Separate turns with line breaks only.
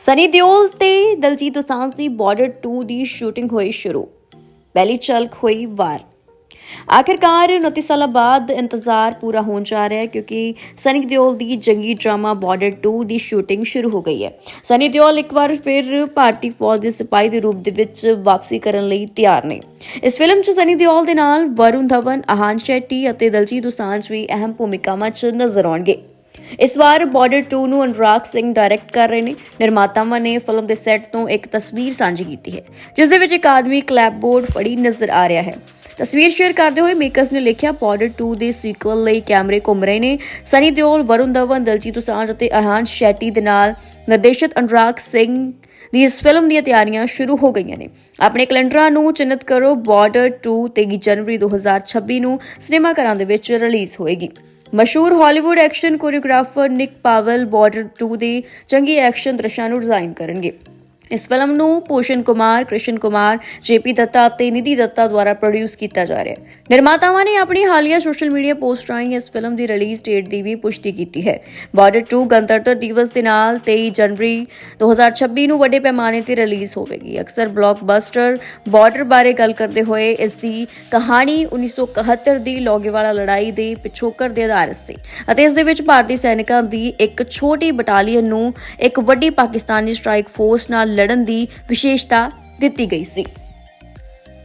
ਸਨੀ ਦਿਓਲ ਤੇ ਦਲਜੀਤ ਦੋਸਾਂਝ ਦੀ ਬਾਰਡਰ 2 ਦੀ ਸ਼ੂਟਿੰਗ ਹੋਈ ਸ਼ੁਰੂ ਪਹਿਲੀ ਝਲਕ ਹੋਈ ਵਾਰ ਆਖਿਰਕਾਰ 29 ਸਾਲਾਂ ਬਾਅਦ ਇੰਤਜ਼ਾਰ ਪੂਰਾ ਹੋਣ ਜਾ ਰਿਹਾ ਹੈ ਕਿਉਂਕਿ ਸਨੀ ਦਿਓਲ ਦੀ ਜੰਗੀ ਡਰਾਮਾ ਬਾਰਡਰ 2 ਦੀ ਸ਼ੂਟਿੰਗ ਸ਼ੁਰੂ ਹੋ ਗਈ ਹੈ ਸਨੀ ਦਿਓਲ ਇੱਕ ਵਾਰ ਫਿਰ ਭਾਰਤੀ ਫੌਜ ਦੇ ਸਿਪਾਹੀ ਦੇ ਰੂਪ ਦੇ ਵਿੱਚ ਵਾਪਸੀ ਕਰਨ ਲਈ ਤਿਆਰ ਨੇ ਇਸ ਫਿਲਮ 'ਚ ਸਨੀ ਦਿਓਲ ਦੇ ਨਾਲ ਵਰੁਣ ਧਵਨ ਆਹਾਨ ਸ਼ੈਟੀ ਅਤੇ ਦਲਜੀਤ ਦੋਸਾਂਝ ਵੀ ਅਹਿਮ ਭੂਮਿਕਾਵਾਂ 'ਚ ਨਜ਼ਰ ਆਉਣਗੇ ਇਸ ਵਾਰ ਬਾਰਡਰ 2 ਨੂੰ ਅਨੁਰਾਗ ਸਿੰਘ ਡਾਇਰੈਕਟ ਕਰ ਰਹੇ ਨੇ। ਨਿਰਮਾਤਾਵਾਂ ਨੇ ਫਿਲਮ ਦੇ ਸੈੱਟ ਤੋਂ ਇੱਕ ਤਸਵੀਰ ਸਾਂਝੀ ਕੀਤੀ ਹੈ, ਜਿਸ ਦੇ ਵਿੱਚ ਇੱਕ ਆਦਮੀ ਕਲੈਪਬੋਰਡ ਫੜੀ ਨਜ਼ਰ ਆ ਰਿਹਾ ਹੈ। ਤਸਵੀਰ ਸ਼ੇਅਰ ਕਰਦੇ ਹੋਏ ਮੇਕਰਸ ਨੇ ਲਿਖਿਆ ਬਾਰਡਰ 2 ਦੇ ਸੀਕਵਲ ਲਈ ਕੈਮਰੇ ਘੁੰਮ ਰਹੇ ਨੇ। ਸਨੀ ਦਿਓਲ, ਵਰੁਣ ਧਵਨ, ਦਲਜੀਤ ਦੋਸਾਂਝ ਅਤੇ ਆਹਾਨ ਸ਼ੈਟੀ ਦੇ ਨਾਲ ਨਿਰਦੇਸ਼ਕ ਅਨੁਰਾਗ ਸਿੰਘ ਦੀ ਇਸ ਫਿਲਮ ਦੀਆਂ ਤਿਆਰੀਆਂ ਸ਼ੁਰੂ ਹੋ ਗਈਆਂ ਨੇ। ਆਪਣੇ ਕੈਲੰਡਰਾਂ ਨੂੰ ਚਿੰਨਤ ਕਰੋ ਬਾਰਡਰ 2 23 ਜਨਵਰੀ 2026 ਨੂੰ ਸਿਨੇਮਾ ਘਰਾਂ ਦੇ ਵਿੱਚ ਰਿਲੀਜ਼ ਹੋਏਗੀ। ਮਸ਼ਹੂਰ Hollywood action choreographer Nick Powell border 2 ਦੇ ਚੰਗੀ ਐਕਸ਼ਨ ਦ੍ਰਿਸ਼ਾਂ ਨੂੰ ਡਿਜ਼ਾਈਨ ਕਰਨਗੇ। ਇਸ ਫਿਲਮ ਨੂੰ ਪੋਸ਼ਨ ਕੁਮਾਰ, ਕ੍ਰਿਸ਼ਨ ਕੁਮਾਰ, ਜੇਪੀ ਦੱਤਾ ਅਤੇ ਨਿਧੀ ਦੱਤਾ ਦੁਆਰਾ ਪ੍ਰੋਡਿਊਸ ਕੀਤਾ ਜਾ ਰਿਹਾ ਹੈ। ਨਿਰਮਾਤਾਵਾਂ ਨੇ ਆਪਣੀ ਹਾਲੀਆ ਸੋਸ਼ਲ ਮੀਡੀਆ ਪੋਸਟ ਰਾਹੀਂ ਇਸ ਫਿਲਮ ਦੀ ਰਿਲੀਜ਼ ਡੇਟ ਦੀ ਵੀ ਪੁਸ਼ਟੀ ਕੀਤੀ ਹੈ। ਬਾਰਡਰ 2 ਗਣਤੰਤਰ ਦਿਵਸ ਦੇ ਨਾਲ 23 ਜਨਵਰੀ 2026 ਨੂੰ ਵੱਡੇ ਪੈਮਾਨੇ ਤੇ ਰਿਲੀਜ਼ ਹੋਵੇਗੀ। ਅਕਸਰ ਬਲੌਕਬਸਟਰ ਬਾਰਡਰ ਬਾਰੇ ਗੱਲ ਕਰਦੇ ਹੋਏ ਇਸ ਦੀ ਕਹਾਣੀ 1971 ਦੀ ਲੋਗੇਵਾਲਾ ਲੜਾਈ ਦੇ ਪਿਛੋਕੜ ਦੇ ਆਧਾਰਿਤ ਸੀ ਅਤੇ ਇਸ ਦੇ ਵਿੱਚ ਭਾਰਤੀ ਸੈਨਿਕਾਂ ਦੀ ਇੱਕ ਛੋਟੀ ਬਟਾਲੀਅਨ ਨੂੰ ਇੱਕ ਵੱਡੀ ਪਾਕਿਸਤਾਨੀ ਸਟ੍ਰਾਈਕ ਫੋਰਸ ਨਾਲ ਲੜਨ ਦੀ ਵਿਸ਼ੇਸ਼ਤਾ ਦਿੱਤੀ ਗਈ ਸੀ।